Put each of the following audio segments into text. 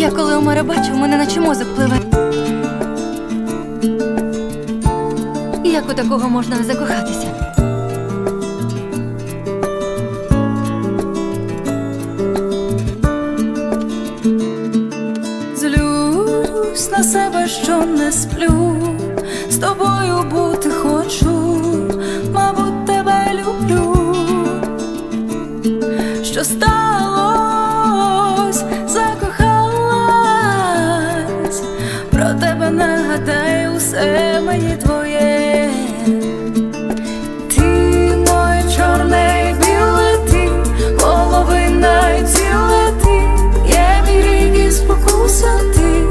Я коли море бачу, мене наче мозок пливе. Як у такого можна не закохатися? Злюсь на себе, що не сплю, з тобою бути хочу, усе мені твоє. Ти моє чорне біле, ти половина і ціле ти, я мій рік і спокуса ти,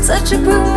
зачепив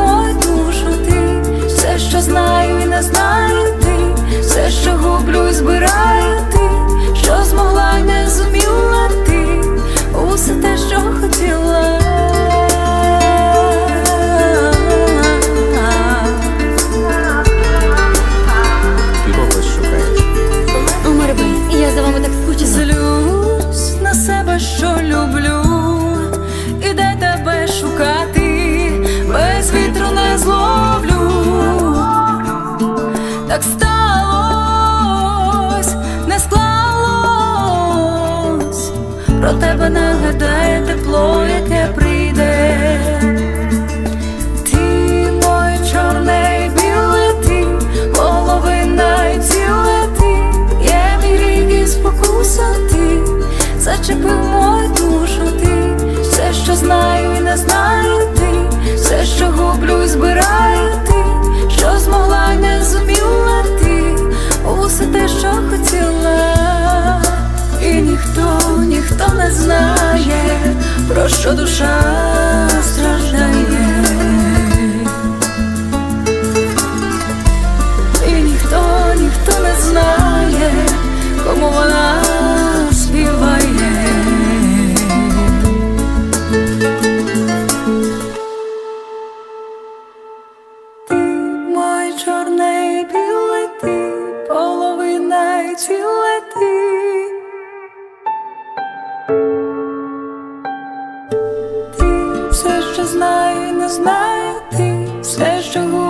ніхто, не знає, про що душа страждає. І ніхто, ніхто не знає, кому вона співає. Ти моє чорне і біле ти, половина і ціле. Ти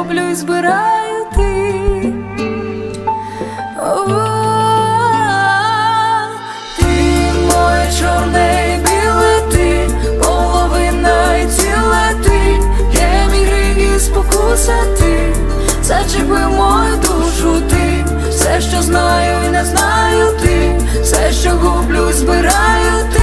роблю і збираю ти. Моє чорне і половина і ціле ти, є мій ти, зачепи мою душу ти, все, що знаю і не знаю ти, все, що гублю, збираю ти.